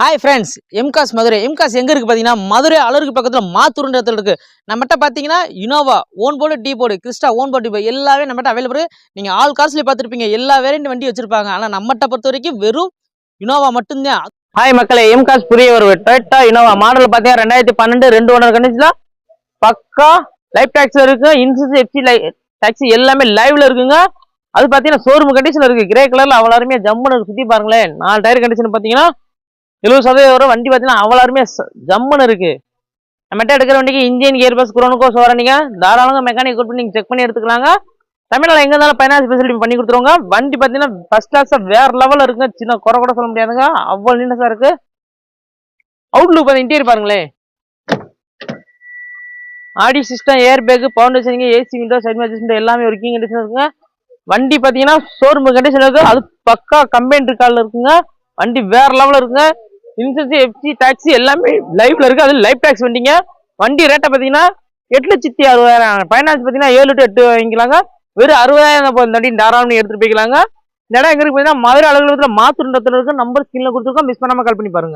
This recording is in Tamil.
ஹாய் ஃப்ரெண்ட்ஸ் எம்காஸ் மதுரை. எம்காஸ் எங்கே இருக்குது பார்த்தீங்கன்னா மதுரை அலருக்கு பக்கத்தில் மாத்தூர்ன்ற இடத்துல இருக்குது நம்மகிட்ட பார்த்தீங்கன்னா Innova own board T board Crysta own board T board எல்லாமே நம்மகிட்ட அவைலபிள் நீங்கள் ஆல் காஸ்ட்லேயே பார்த்துருப்பீங்க எல்லா வேரியண்ட் வண்டி வச்சுருப்பாங்க. ஆனால் நம்மகிட்ட பொறுத்த வரைக்கும் வெறும் இனோவா மட்டும்தான். ஹாய் மக்களே எம்காஸ் புரிய ஒரு டொயட்டா இனோவா மாடல் பார்த்தீங்கன்னா ரெண்டாயிரத்தி பன்னெண்டு ரெண்டு ஓனர் கண்டிச்சுல பக்கா லைஃப் டாக்ஸில் இருக்குது இன்சூரன்ஸ் எஃப்சி டாக்ஸி எல்லாமே லைவ்ல இருக்குங்க. அது பார்த்தீங்கன்னா ஷோரூம் கண்டிஷன் இருக்குது கிரே கலர்ல அவ்வளோ அருமையாக ஜம்முன்னு சுற்றி பாருங்களேன். நாலு டயர் கண்டிஷன் பார்த்தீங்கன்னா எழுபது சதவீதம் வரும் வண்டி பார்த்தீங்கன்னா அவ்வளோ ஜம்முன்னு இருக்குது நம்மகிட்ட எடுக்கிற வண்டிக்கு இந்தியன் கியர் பஸ் குரோனுக்கோ நீங்கள் தாராளமாக மெக்கானிக் கொடுத்து நீங்கள் செக் பண்ணி எடுத்துக்கலாங்க. தமிழ்நாடு எங்கே இருந்தாலும் ஃபைனான்ஸ் ஃபெசிலிட்டி பண்ணி கொடுத்துருவாங்க. வண்டி பார்த்தீங்கன்னா ஃபஸ்ட் கிளாஸாக வேறு லெவலில் இருக்குங்க. சின்ன குறை கூட சொல்ல முடியாதுங்க. அவ்வளோ நீண்டஸாக இருக்கு. அவுட்லுக் அந்த இன்டீரியர் பாருங்களேன் ஆடி சிஸ்டம் ஏர் பேக்கு ஃபவுண்டேஷனிங் ஏசி விண்டோ சைட் அட்ஜஸ்ட்மெண்ட் எல்லாமே ஒர்க்கிங் கண்டிஷன் இருக்குங்க. வண்டி பார்த்தீங்கன்னா ஷோரூம் கண்டிஷன் இருக்குது அது பக்கா கம்பெனி காலில் இருக்குங்க. வண்டி வேற லெவலில் இருக்குங்க. இன்சூரன்ஸ் எஃப்சி டாக்ஸி எல்லாமே லைஃப்பில் இருக்கு. அது லைஃப் டாக்ஸ் வண்டிங்க. வண்டி ரேட்டை பார்த்தீங்கன்னா எட்டு லட்சத்தி அறுபதாயிரம். ஃபைனான்ஸ் பார்த்தீங்கன்னா ஏழு டு எட்டு வாங்கிக்கலாங்க. வெறும் அறுபதாயிரம் போய் இந்த வண்டி தாராளம் எடுத்துட்டு போய்க்கலாங்க. இந்த இடம் எங்க இருக்கு பார்த்தீங்கன்னா மதுரை அலுவலகத்தில் மாத்துன்றத்துல இருக்கு நம்பர் ஸ்கிரீன்ல கொடுத்துருக்கோம். மிஸ் பண்ணாம கால் பண்ணி பாருங்க.